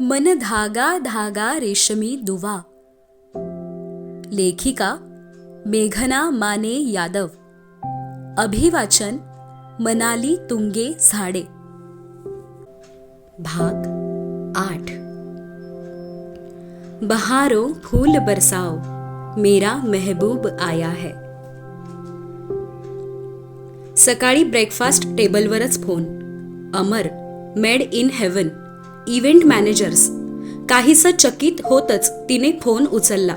मन धागा धागा रेशमी दुवा. लेखिका मेघना माने यादव. अभिवाचन मनाली तुंगे झाडे. भाग आठ. बहारो फूल बरसाओ मेरा महबूब आया है. सकाळी breakfast टेबलवरच phone Amar made in heaven event managers. काहीसं चकित होतच तिने फोन उचलला.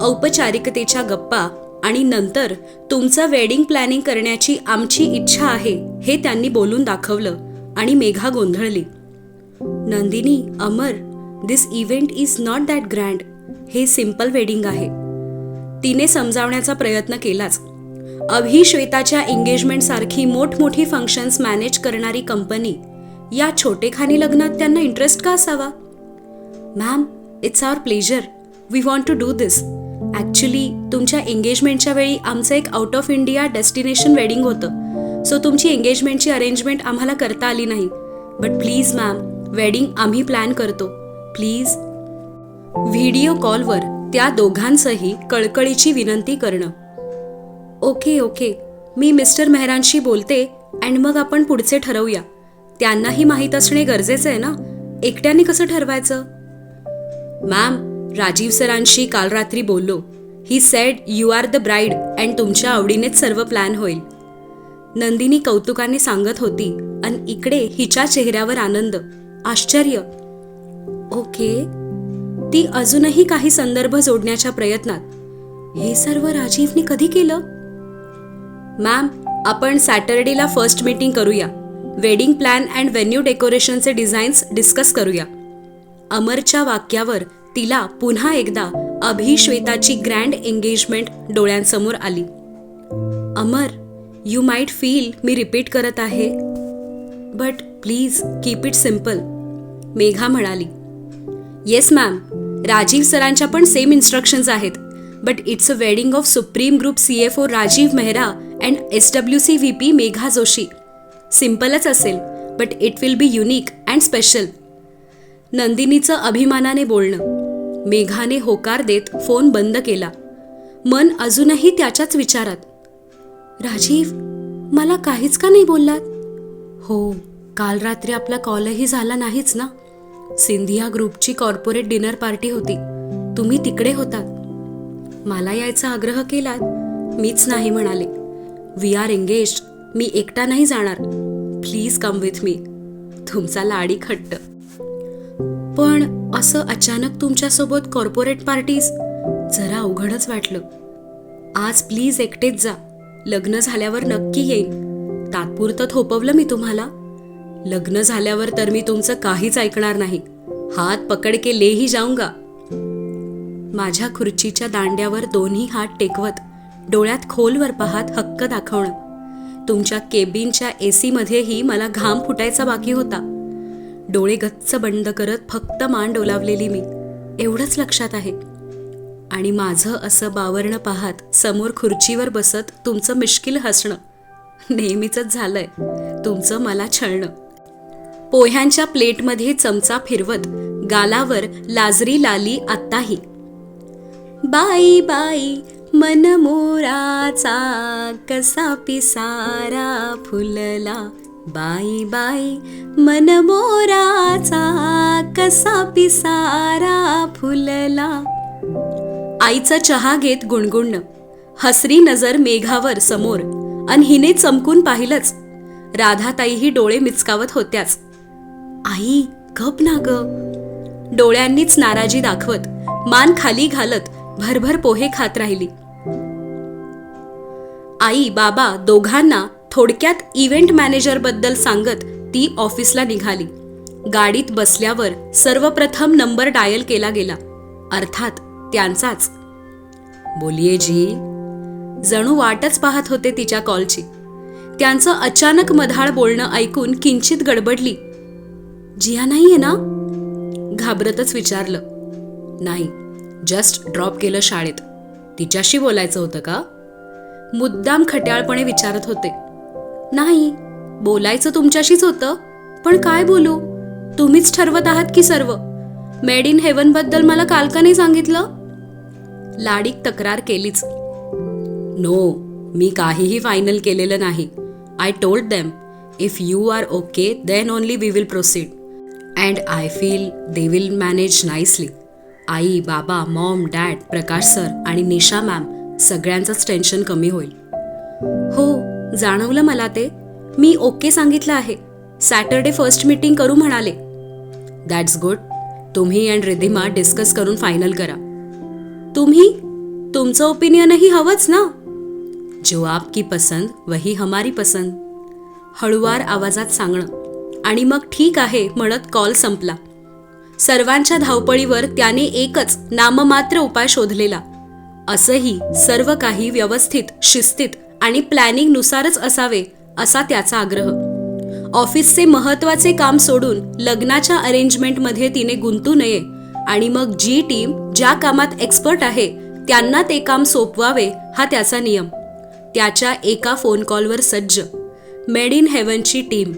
औपचारिकतेच्या गप्पा आणि नंतर तुमचं वेडिंग प्लॅनिंग करण्याची आमची इच्छा आहे हे त्यांनी बोलून दाखवलं आणि मेघा गोंधळली. नंदिनी अमर दिस event is not that grand हे सिंपल वेडिंग आहे. तिने समजावण्याचा प्रयत्न केलाच. अभि श्वेताच्या मोठमोठी फंक्शन्स मॅनेज करणारी कंपनी या छोटेखानी लग्नात त्यांना इंटरेस्ट का असावा? Ma'am it's our pleasure we want to do this actually तुमच्या एंगेजमेंटच्या वेळी आमचं एक out of India destination wedding होतं. सो तुमची एंगेजमेंटची अरेंजमेंट आम्हाला करता आली नाही. बट प्लीज मॅम वेडिंग आम्ही प्लॅन करतो. प्लीज व्हिडिओ कॉलवर त्या दोघांचंही कळकळीची विनंती करणं. ओके ओके मी मिस्टर मेहरांशी बोलते अँड मग आपण पुढचे ठरवूया. त्यांनाही माहीत असणे गरजेचं आहे ना? एकट्याने कसं ठरवायचं? मॅम राजीव सरांशी काल रात्री बोललो. He said you are the bride and तुमच्या आवडीनेच सर्व प्लॅन होईल. नंदिनी कौतुकाने सांगत होती आणि इकडे हिच्या चेहऱ्यावर आनंद आश्चर्य. ओके. ती अजूनही काही संदर्भ जोडण्याच्या प्रयत्नात. हे सर्व राजीवने कधी केलं? मॅम आपण सॅटरडेला फर्स्ट मीटिंग करूया. वेडिंग प्लॅन अँड व्हेन्यू डेकोरेशनचे डिझाईन्स डिस्कस करूया. अमरच्या वाक्यावर तिला पुन्हा एकदा अभिश्वेताची ग्रँड एंगेजमेंट डोळ्यांसमोर आली. अमर यू माइट फील मी रिपीट करत आहे. But please keep it simple Megha म्हणाली. येस मॅम राजीव सरांच्या पण सेम इन्स्ट्रक्शन्स आहेत. But it's a wedding of Supreme Group C F O Rajiv Mehra and S W C V P Megha Joshi सिम्पलच असेल but it will be unique and special नंदिनीचं अभिमानाने बोलणं. मेघाने होकार देत phone बंद केला. मन अजूनही त्याच्याच विचारात. राजीव मला काहीच का नाही बोललात? हो काल रात्री आपला कॉलही झाला नाहीच ना? सिंधिया ग्रुपची कॉर्पोरेट डिनर पार्टी होती. तुम्ही तिकडे होतात. मला यायचा आग्रह केलात. मीच नाही म्हणाले. वी आर एंगेज्ड मी एकटा नाही जाणार. प्लीज कम विथ मी तुमचा लाडी खट्ट. पण असं अचानक तुमच्यासोबत कॉर्पोरेट पार्टीज जरा अवघडच वाटलं. आज प्लीज एकटेच जा. लग्न झाल्यावर नक्की येईन. तात्पुरतं थोपवलं मी तुम्हाला. लग्न झाल्यावर तर मी तुमचं काहीच ऐकणार नाही. हात पकड के लेही जाऊंगा. माझ्या खुर्चीच्या दांड्यावर दोन्ही हात टेकवत डोळ्यात खोलवर पाहत हक्क दाखवणं. तुमच्या केबिनच्या ए सीमध्येही मला घाम फुटायचा बाकी होता. डोळे गच्च बंद करत फक्त मान डोलावलेली मी. एवढंच लक्षात आहे. आणि माझं असं बावरणं पाहत समोर खुर्चीवर बसत तुमचं मिश्किल हसणं. नेहमीचंच झालंय. तुमचं मला छळणं. पोह्यांच्या प्लेटमध्ये चमचा फिरवत गालावर लाजरी लाली आत्ताही. बाई बाई मन मोराचा कसा पिसारा फुलला. बाई बाई मन मोराचा कसा पिसारा फुलला. आईचा चहा घेत गुणगुणणं हसरी नजर मेघावर समोर. अन हिने चमकून पाहिलंच. राधाताईही डोळे मिचकावत होत्याच. आई गप ना ग. डोळ्यांनीच नाराजी दाखवत. मान खाली घालत भरभर पोहे खात राहिली. आई बाबा दोघांना थोडक्यात इव्हेंट मॅनेजरबद्दल सांगत ती ऑफिसला निघाली. गाडीत बसल्यावर सर्वप्रथम नंबर डायल केला गेला. अर्थात त्यांचाच. बोलिये जी. जणू वाटच पाहत होते तिच्या कॉलची त्यांचं अचानक मधाळ बोलणं ऐकून किंचित गडबडली. जिया नाहीये ना? घाबरतच विचारलं. नाही जस्ट ड्रॉप केलं शाळेत. तिच्याशी बोलायचं होतं का? मुद्दाम खट्याळपणे विचारत होते. नाही बोलायचं तुमच्याशीच होतं. पण काय बोलू? तुम्हीच ठरवत आहात की सर्व. मेड इन हेवनबद्दल मला काल का नाही सांगितलं? लाडीक तक्रार केलीच. नो मी काहीही फायनल केलेलं नाही. I told them if you are okay then only we will proceed and I feel they will manage nicely आई बाबा मॉम डॅड प्रकाश सर आणि निशा मॅम सगळ्यांचंच टेन्शन कमी होईल. हो जाणवलं मला ते. मी ओके सांगितलं आहे. सॅटरडे फर्स्ट मीटिंग करू म्हणाले. दॅट्स गुड तुम्ही अँड रिधिमा डिस्कस करून फायनल करा. तुम्ही? तुमचं ओपिनियनही हवंच ना? जो आपकी पसंद वही हमारी पसंद. हळुवार आवाजात सांगणं. आणि मग ठीक आहे म्हणत कॉल संपला. सर्वांच्या धावपळीवर त्याने एकच नाममात्र उपाय शोधलेला. असंही सर्व काही व्यवस्थित शिस्तीत आणि प्लॅनिंगनुसारच असावे असा त्याचा आग्रह. ऑफिसचे महत्त्वाचे काम सोडून लग्नाच्या अरेंजमेंटमध्ये तिने गुंतू नये आणि मग जी टीम ज्या कामात एक्सपर्ट आहे त्यांना ते काम सोपवावे हा त्याचा नियम. त्याच्या एका फोन कॉलवर सज्ज. मेड इन हेवनची टीम.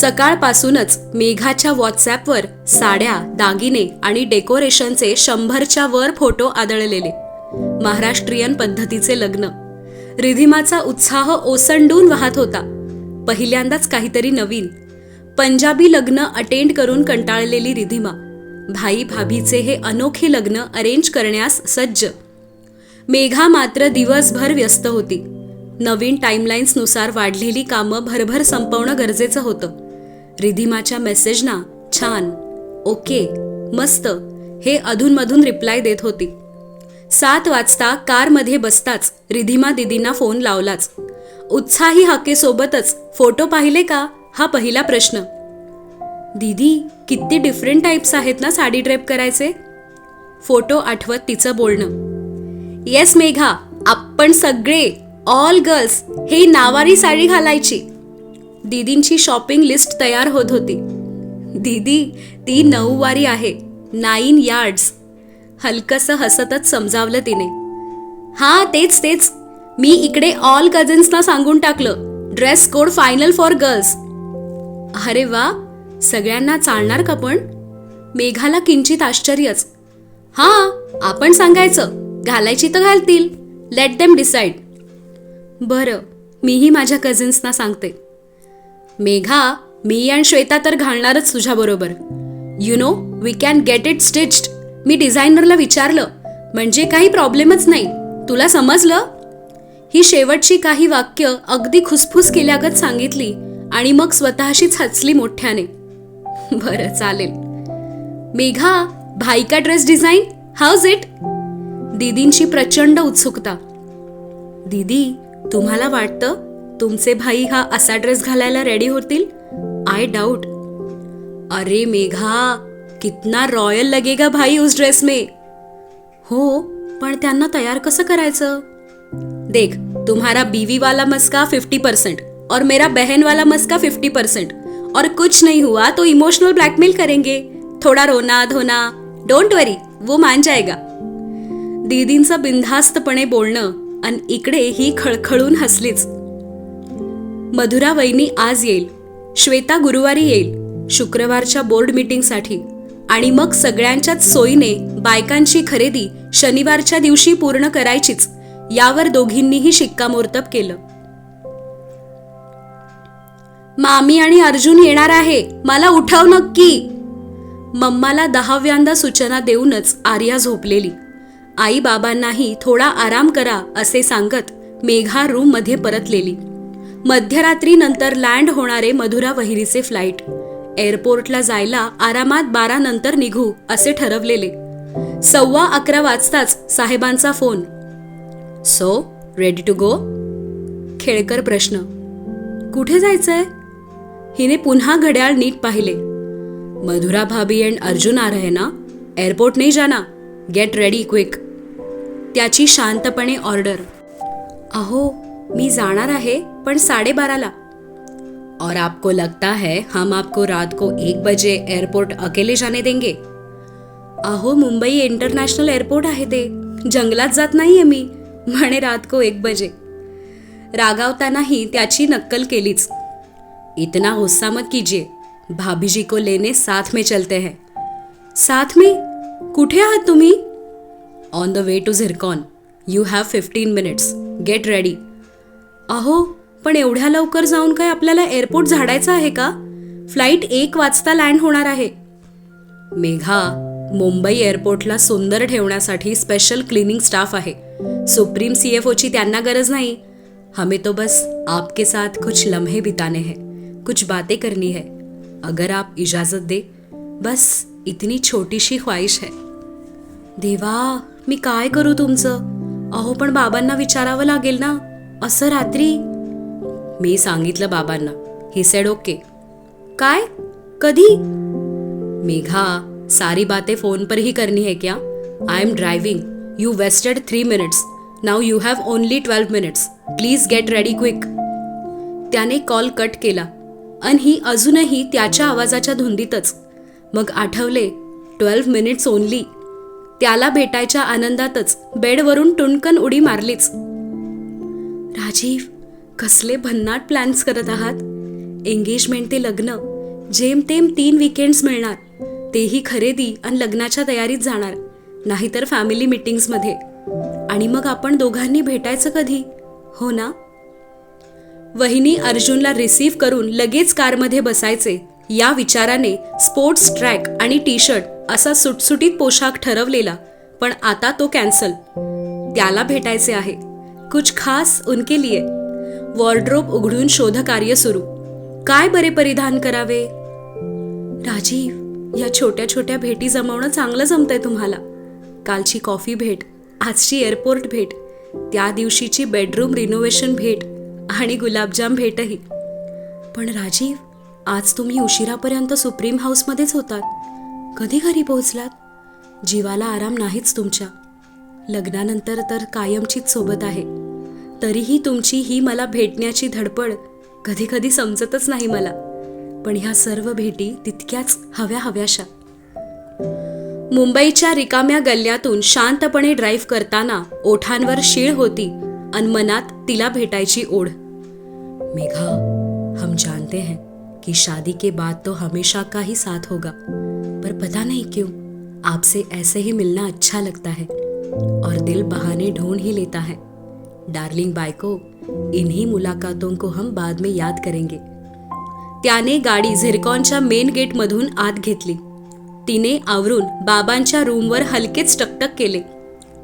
सकाळपासूनच मेघाच्या व्हॉट्सॲपवर साड्या दागिने आणि डेकोरेशनचे शंभरच्या वर फोटो आदळलेले. महाराष्ट्रीयन पद्धतीचे लग्न. रिधिमाचा उत्साह ओसंडून वाहत होता. पहिल्यांदाच काहीतरी नवीन. पंजाबी लग्न अटेंड करून कंटाळलेली रिधिमा. भाई भाभीचे हे अनोखे लग्न अरेंज करण्यास सज्ज. मेघा मात्र दिवसभर व्यस्त होती. नवीन टाईमलाईन्सनुसार वाढलेली कामं भरभर संपवणं गरजेचं होतं. रिधिमाच्या मेसेजना छान ओके मस्त हे अधूनमधून रिप्लाय देत होती. सात वाजता कारमध्ये बसताच रिधिमा दिदींना फोन लावलाच. उत्साही हाकेसोबतच फोटो पाहिले का? हा पहिला प्रश्न. दीदी किती डिफरंट टाईप्स आहेत ना साडी ड्रेप करायचे? फोटो आठवत तिचं बोलणं. येस मेघा आपण सगळे ऑल गर्ल्स हे नावारी साडी घालायची. दीदींची शॉपिंग लिस्ट तयार होत होती. दीदी ती नऊवारी आहे नाईन यार्ड्स. हलकसं हसतच समजावलं तिने. हां तेच तेच. मी इकडे ऑल कझन्सना सांगून टाकलं. Dress code final for girls. अरे वा सगळ्यांना चालणार का पण? मेघाला किंचित आश्चर्यच. हां आपण सांगायचं. घालायची तर घालतील. लेट देम डिसाईड बरं मीही माझ्या कझिन्सना सांगते. मेघा मी आणि श्वेता तर घालणारच तुझ्याबरोबर you know we can get it stitched मी डिझायनरला विचारलं म्हणजे काही प्रॉब्लेमच नाही. तुला समजलं? ही शेवटची काही वाक्य अगदी खुसफुस केल्यागत सांगितली आणि मग स्वतःशीच हसली मोठ्याने. बरं चालेल. मेघा भाई का ड्रेस डिझाईन हाऊज इट दीदींची प्रचंड उत्सुकता. दीदी तुम्हाला वाटतं तुमचे भाई हा असा ड्रेस घालायला रेडी होतील? आय डाऊट अरे मेघा कितना रॉयल लगेगा भाई उस ड्रेस में. हो पण त्यांना तयार कसं करायचं? देख तुम्हारा बीवी वाला मस्का फिफ्टी परसेंट और मेरा बहन वाला मस्का फिफ्टी परसेंट और कुछ नहीं हुआ तो इमोशनल ब्लैकमेल करेंगे. थोड़ा रोना धोना. डोंट वरी वो मान जाएगा. दीदींचं बिनधास्तपणे बोलणं आणि इकडे ही खळखळून हसलीच. मधुरा वहिनी आज येईल. श्वेता गुरुवारी येईल. शुक्रवारच्या बोर्ड मीटिंगसाठी आणि मग सगळ्यांच्याच सोयीने बायकांची खरेदी शनिवारच्या दिवशी पूर्ण करायचीच. यावर दोघींनीही शिक्कामोर्तब केलं. मामी आणि अर्जुन येणार आहे. मला उठव नक्की. मम्माला दहाव्यांदा सूचना देऊनच आर्या झोपलेली. आई बाबांनाही थोडा आराम करा असे सांगत मेघा रूममध्ये परतलेली. मध्यरात्रीनंतर लँड होणारे मधुरा वहिरीचे फ्लाईट. एअरपोर्टला जायला आरामात बारा नंतर निघू असे ठरवलेले. सव्वा अकरा वाजताच साहेबांचा phone. So ready to go खेळकर प्रश्न. कुठे जायचंय? हिने पुन्हा घड्याळ नीट पाहिले. मधुरा भाभी अँड अर्जुन आ रहे ना? एअरपोर्ट नाही जाना गेट रेडी क्विक त्याची शांतपणे ऑर्डर. अहो मी जाणार आहे पण साडेबाराला. और आपको लगता है हम आपको रात को एक बजे एअरपोर्ट अकेले जाने देंगे? अहो मुंबई इंटरनॅशनल एअरपोर्ट आहे ते. जंगलात जात नाहीये मी. म्हणे रात को एक बजे. रागावतानाही त्याची नक्कल केलीच. इतना गुस्सा मत कीजिए. भाभी जी को लेने साथ में चलते हैं. साथ में? कुठे आहात तुम्ही? On the way to Zircon you have fifteen minutes get ready अहो पण एवढ्या लवकर जाऊन काय आपल्याला एअरपोर्ट झाडायचं आहे का? फ्लाईट एक वाजता लँड होणार आहे. मेघा मुंबई एअरपोर्टला सुंदर ठेवण्यासाठी स्पेशल क्लिनिंग स्टाफ आहे. सुप्रीम सी एफ ओची त्यांना गरज नाही. हमें तो बस आपके साथ कुछ लम्हे बिताने हैं कुछ बातें करनी है. अगर आप इजाजत दे बस इतनी छोटीशी ख्वाहिश है. देवा मी काय करू तुमचं? अहो पण बाबांना विचारावं लागेल ना. असं रात्री मी सांगितलं बाबांना. ही सेड ओके काय? कधी? मेघा सारी बातें फोन पर ही करनी है क्या? I am driving you wasted three minutes now you have only twelve minutes please get ready quick त्याने कॉल कट केला. आणि ही अजूनही त्याच्या आवाजाच्या धुंदीतच. मग आठवले ट्वेल्व मिनिट्स ओनली त्याला भेटायच्या आनंदातच बेडवरून टुणकन उडी मारलीच. राजीव कसले भन्नाट प्लॅन्स करत आहात? एंगेजमेंट ते लग्न जेमतेम तीन विकेंड्स मिळणार. तेही खरेदी आणि लग्नाच्या तयारीत जाणार नाहीतर फॅमिली मिटिंग्समध्ये आणि मग आपण दोघांनी भेटायचं कधी? हो ना? वहिनी अर्जुनला रिसीव्ह करून लगेच कारमध्ये बसायचे. या विचाराने स्पोर्ट्स ट्रॅक आणि टी शर्ट असा सुटसुटीत पोशाख ठरवलेला पण आता तो कॅन्सल त्याला भेटायचे आहे. कुछ खास उनके लिए. वॉर्ड्रोब उघडून शोधकार्य सुरू. काय बरे परिधान करावे? राजीव या छोट्या छोट्या भेटी जमवणं चांगलं जमतंय तुम्हाला. कालची कॉफी भेट आजची एअरपोर्ट भेट त्या दिवशीची बेडरूम रिनोव्हेशन भेट आणि गुलाबजाम भेटही. पण राजीव आज तुम्ही उशिरापर्यंत सुप्रीम हाऊसमध्येच होतात. कधी घरी पोहोचलात? जीवाला आराम नाहीच तुमच्या. लग्नानंतर तर कायमचीच सोबत आहे. तरीही तुमची ही मला भेटण्याची धडपड कधी कधी समजतच नाही मला. पण ह्या सर्व भेटी तितक्याच हव्या हव्याशा. मुंबईच्या रिकाम्या गल्ल्यातून शांतपणे ड्राईव्ह करताना ओठांवर शीळ होती आणि मनात तिला भेटायची ओढ. मेघा हम जानते हैं कि शादी के बाद तो हमेशा का ही साथ होगा. पर पता नहीं क्यों आपसे ऐसे ही मिलना अच्छा लगता है. और दिल बहाने ढूंढ ही लेता है। डार्लिंग बायको इन्हीं मुलाकातों को हम बाद में याद करेंगे। त्याने गाडी झिरकॉनच्या मेन गेटमधून आत घेतली. तिने आवरून बाबांच्या रूमवर हलकेच टकटक केले.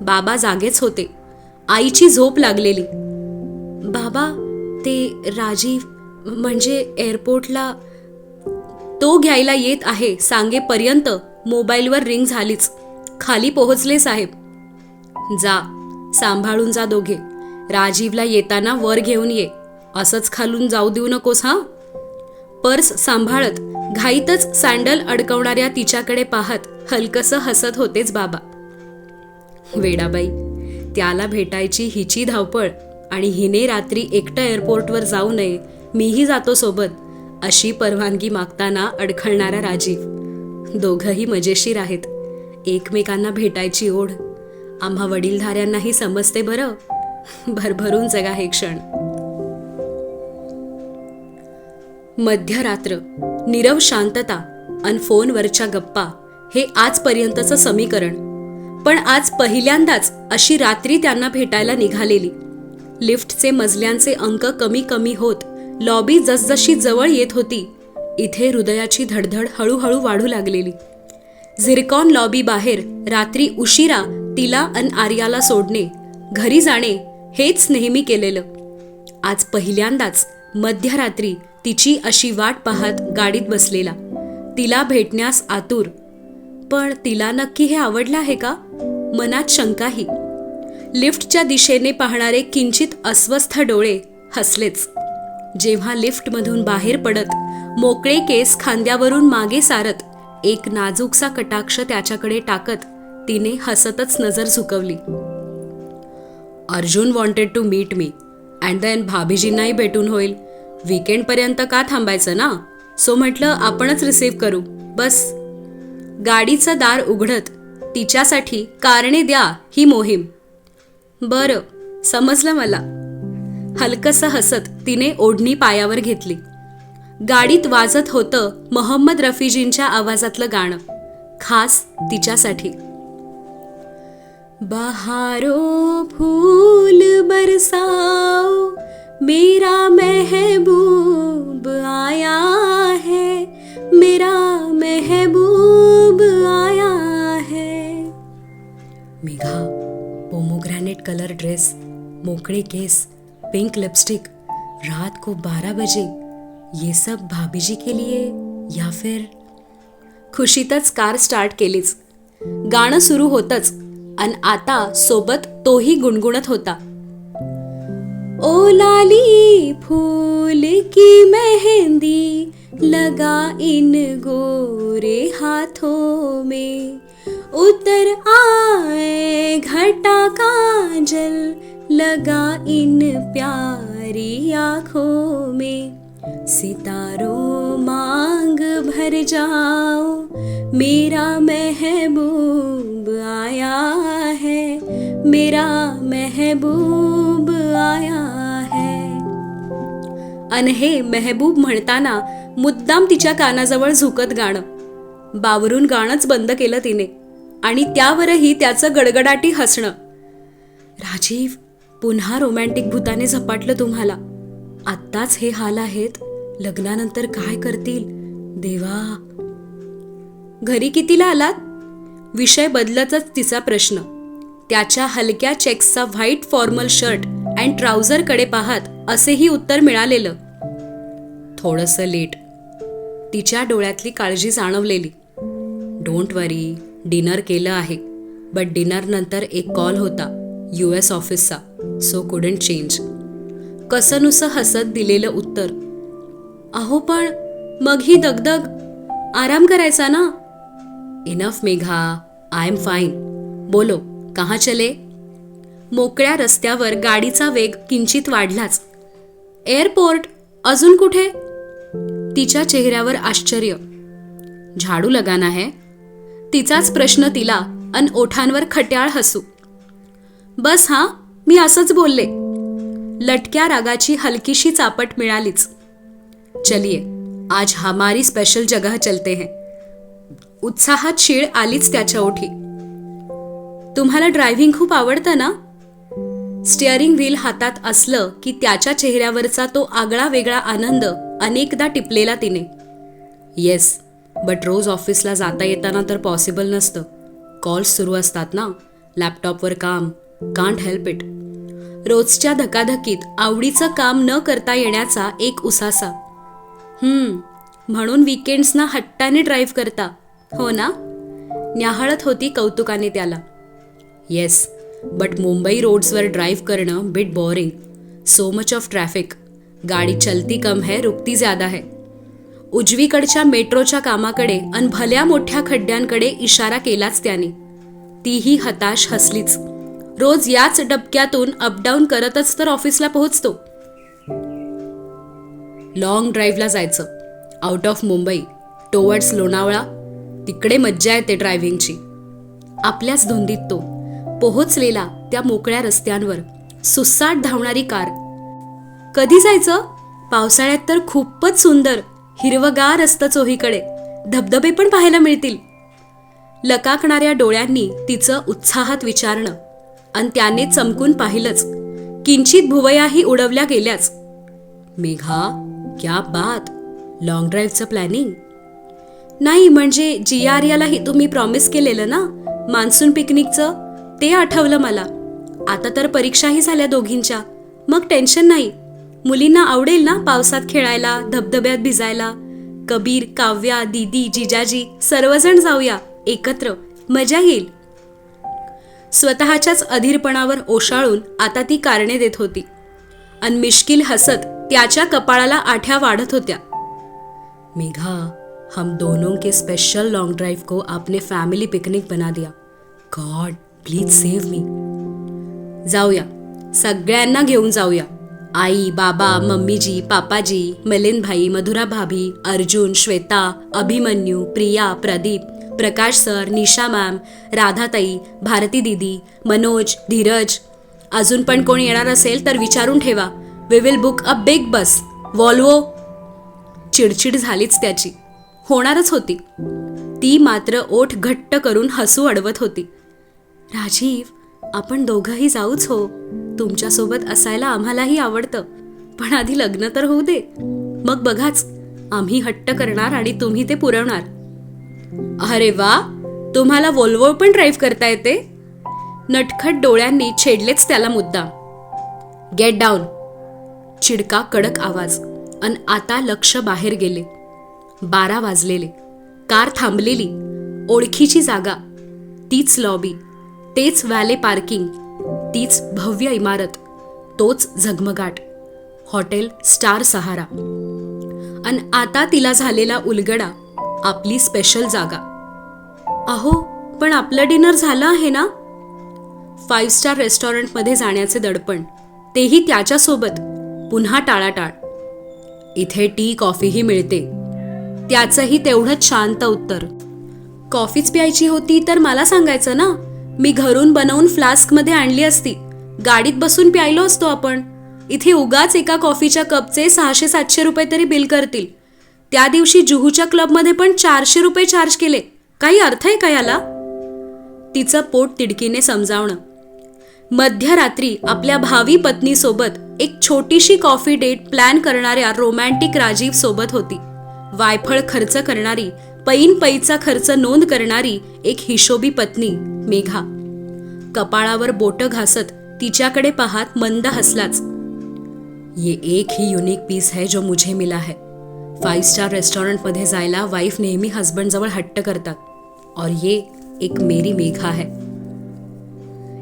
बाबा जागेच होते. आईची झोप लागलेली. बाबा ते राजीव म्हणजे एअरपोर्टला तो घ्यायला येत आहे. सांगेपर्यंत मोबाईलवर रिंग झालीच. खाली पोहोचले साहेब. जा सांभाळून जा दोघे. राजीवला येताना वर घेऊन ये. असंच खालून जाऊ देऊ नकोस हा? पर्स सांभाळत घाईतच सँडल अडकवणाऱ्या तिच्याकडे पाहत हलकसं हसत होतेच बाबा. वेडाबाई त्याला भेटायची हिची धावपळ आणि हिने रात्री एकटं एअरपोर्टवर जाऊ नये मीही जातो सोबत अशी परवानगी मागताना अडखळणारा राजीव. दोघंही मजेशीर आहेत. एकमेकांना भेटायची ओढ आम्हा वडीलधाऱ्यांनाही समजते बरं. भरभरून जगा हे क्षण. मध्यरात्र नीरव शांतता अन फोनवरच्या गप्पा हे आजपर्यंतचं समीकरण. पण आज पहिल्यांदाच अशी रात्री त्यांना भेटायला निघालेली. लिफ्टचे मजल्यांचे अंक कमी कमी होत लॉबी जसजशी जवळ येत होती इथे हृदयाची धडधड हळूहळू वाढू लागलेली. झिरकॉन लॉबी बाहेर रात्री उशिरा तिला अन आर्याला सोडणे घरी जाणे हेच नेहमी केलेलं. आज पहिल्यांदाच मध्यरात्री तिची अशी वाट पाहत गाडीत बसलेला. तिला भेटण्यास आतुर. पण तिला नक्की हे आवडलं आहे का? मनात शंकाही. लिफ्टच्या दिशेने पाहणारे किंचित अस्वस्थ डोळे हसलेच. जेव्हा लिफ्टमधून बाहेर पडत मोकळे केस खांद्यावरून मागे सारत एक नाजूकसा कटाक्ष त्याच्याकडे टाकत तिने हसतच नजर झुकवली Arjun wanted to meet me and then भाभीजींनाही भेटून होईल. वीकेंडपर्यंत का थांबायचं ना? सो म्हटलं आपणच रिसीव्ह करू. बस. गाडीचं दार उघडत तिच्यासाठी कारणे द्या ही मोहीम. बरं समजलं मला. हलकसं हसत तिने ओढणी पायावर घेतली. गाडीत वाजत होतं मोहम्मद रफीजींच्या आवाजातलं गाणं. खास तिच्यासाठी. बहारो फूल बरसाओ मेरा महबूब आया है मेरा महबूब आया है। मेघा पोमोग्रेनेट कलर ड्रेस मोकड़े केस पिंक लिपस्टिक रात को बारह बजे ये सब भाभी जी के लिए या फिर? खुशीतच कार स्टार्ट केलीच. गाणं सुरू होतच. आणि आता सोबत तोही गुणगुणत होता. ओ लाली फूल की मेहंदी लगा इन गोरे हाथों में। उतर आए घटा काजल लगा इन प्यारी आँखों में। सितारों मांग भर जाओ मेरा महबूब आया है मेरा महबूब आया है। अनहे महबूब मेहबूब म्हणताना मुद्दाम तिच्या कानाजवळ झुकत गाणं. बावरून गाणंच बंद केलं तिने आणि त्यावरही त्याचं गडगडाटी हसणं. राजीव पुन्हा रोमॅन्टिक भूताने झपाटलं तुम्हाला. आत्ताच हे हाल आहेत. लग्नानंतर काय करतील? देवा. घरी कितीला आलात? विषय बदलतच तिचा प्रश्न. त्याच्या हलक्या चेक्सचा व्हाईट फॉर्मल शर्ट अँड ट्राउझरकडे पाहत असेही उत्तर मिळालेलं. थोडंसं लेट तिच्या डोळ्यातली काळजी जाणवलेली. डोंट वरी डिनर केलं आहे. बट डिनर नंतर एक कॉल होता. यू एस ऑफिसचा सो कुडंट चेंज कसनुसं हसत दिलेलं उत्तर. अहो पण मग ही दगदग आराम करायचा ना? Enough Megha. I am fine बोलो कहाँ चले? मोकळ्या रस्त्यावर गाडीचा वेग किंचित वाढलाच. एअरपोर्ट अजून कुठे? तिच्या चेहऱ्यावर आश्चर्य. झाडू लगाना है तिचाच प्रश्न तिला अन ओठांवर खट्याळ हसू. बस हा. मी असंच बोलले. लटक्या रागाची हलकीशी चापट मिळालीच. चलिए आज हमारी स्पेशल जगह चलते हैं. उत्साहात शीळ आलीच त्याच्या ओठी. तुम्हाला ड्रायव्हिंग खूप आवडतं ना? स्टिअरिंग व्हील हातात असलं की त्याच्या चेहऱ्यावरचा तो आगळा वेगळा आनंद अनेकदा टिपलेला तिने. येस बट रोज ऑफिसला जाता येताना तर पॉसिबल नसतं. कॉल्स सुरू असतात ना? लॅपटॉपवर काम. कांट हेल्प इट रोजच्या धकाधकीत आवडीचं काम न करता येण्याचा एक उसासा. हम्म म्हणून विकेंड्सना हट्टाने ड्राईव्ह करता. हो ना? न्याहाळत होती कौतुकाने त्याला. येस बट मुंबई रोड्सवर ड्राईव्ह करणं bit boring so much of traffic गाडी चलती कम है रुकती ज्यादा है. उजवीकडच्या मेट्रोच्या कामाकडे अन भल्या मोठ्या खड्ड्यांकडे इशारा केलाच त्याने. तीही हताश हसलीच. रोज याच डबक्यातून अपडाऊन करतच तर ऑफिसला पोहोचतो. लॉंग ड्राईव्हला जायचं. Out of Mumbai towards Lonavala. तिकडे मज्जा येते ड्रायव्हिंगची आपल्याच धुंदीत तो. पोहोचलेला त्या मोकळ्या रस्त्यांवर. सुसाट धावणारी कार. कधी जायचं? पावसाळ्यात तर खूपच सुंदर हिरवगार असतं चोहीकडे. धबधबे पण पाहायला मिळतील. लकाकणाऱ्या डोळ्यांनी तिचं उत्साहात विचारणं. आणि त्याने चमकून पाहिलंच. किंचित भुवयाही उडवल्या गेल्याच. मेघा क्या बात. लॉंग ड्राईव्हचं प्लॅनिंग नाही म्हणजे जी आर यालाही तुम्ही प्रॉमिस केलेलं ना? मान्सून पिकनिकचं ते आठवलं मला. आता तर परीक्षाही झाल्या दोघींच्या. मग टेन्शन नाही. मुलींना आवडेल ना पावसात खेळायला धबधब्यात भिजायला? कबीर काव्या दीदी जिजाजी सर्वजण जाऊया एकत्र. मजा येईल. स्वतःच्याच अधीरपणावर ओशाळून आता ती कारणे देत होती. अन मिश्किल हसत त्याच्या कपाळाला आठ्या वाढत होत्या. मेघा हम दोनों के स्पेशल लॉन्ग ड्राइव को आपने फॅमिली पिकनिक बना दिया. गॉड प्लीज सेव्ह मी जाऊया. सगळ्यांना घेऊन जाऊया. आई बाबा मम्मीजी पापाजी मलिन भाई मधुरा भाभी अर्जुन श्वेता अभिमन्यू प्रिया प्रदीप प्रकाश सर निशा मॅम राधाताई भारती दीदी मनोज धीरज. अजून पण कोण येणार असेल तर विचारून ठेवा. We will book a big bus Volvo चिडचिड झालीच त्याची. होणारच होती. ती मात्र ओठ घट्ट करून हसू अडवत होती. राजीव आपण दोघंही जाऊच हो. तुमच्यासोबत असायला आम्हालाही आवडतं. पण आधी लग्न तर होऊ दे. मग बघाच. आम्ही हट्ट करणार आणि तुम्ही ते पुरवणार. अरे वा तुम्हाला वोल्वो पण ड्राईव्ह करता येते? नटखट डोळ्यांनी छेडलेच त्याला मुद्दा. गेट डाऊन चिडका कडक आवाज. अन आता लक्ष बाहेर गेले. बारा वाजलेले. कार थांबलेली. ओळखीची जागा. तीच लॉबी तेच व्हॅले पार्किंग तीच भव्य इमारत. तोच झगमगाट. हॉटेल स्टार सहारा अन आता तिला झालेला उलगडा. आपली स्पेशल जागा. अहो पण आपलं डिनर झालं आहे ना? फाईव्ह स्टार रेस्टॉरंटमध्ये जाण्याचे दडपण तेही त्याच्यासोबत पुन्हा टाळाटाळ. इथे टी कॉफीही मिळते. त्याचंही तेवढंच शांत उत्तर. कॉफीच प्यायची होती तर मला सांगायचं ना? मी घरून बनवून फ्लास्कमध्ये आणली असती. गाडीत बसून प्यायलो असतो आपण. इथे उगाच एका कॉफीच्या कपचे सहाशे सातशे रुपये तरी बिल करतील. त्या दिवशी जुहूच्या क्लबमध्ये पण चारशे रुपये चार्ज केले. काही अर्थ आहे का याला? तिचं पोट तिडकीने समजावणं. मध्यरात्री आपल्या भावी पत्नीसोबत एक छोटीशी कॉफी डेट प्लॅन करणाऱ्या रोमॅन्टिक राजीव सोबत होती. वायफळ खर्च करणारी पैन पैचा खर्च नोंद करणारी एक हिशोबी पत्नी मेघा. कपाळावर बोट घासत तिच्याकडे पाहत मंद हसलाच. ये एक ही युनिक पीस है जो मुझे मिला है. फाईव्ह स्टार रेस्टॉरंटमध्ये जायला वाईफ नेहमी हस्बंडजवळ हट्ट करतात. और ये एक मेरी मेघा है.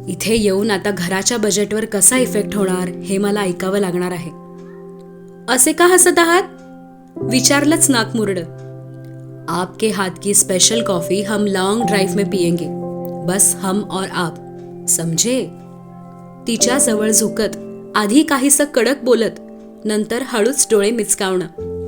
इथे येऊन आता घराच्या बजेटवर कसा इफेक्ट होणार हे मला ऐकावं लागणार आहे. असे का हसत आहात? विचारलंच नाक मुरड. आपके हाथ की स्पेशल कॉफी हम लॉन्ग ड्राइव में पियेंगे. बस हम और आप. समझे? तिच्या जवळ झुकत आधी काहीसं कडक बोलत नंतर हळूच डोळे मिचकावणं.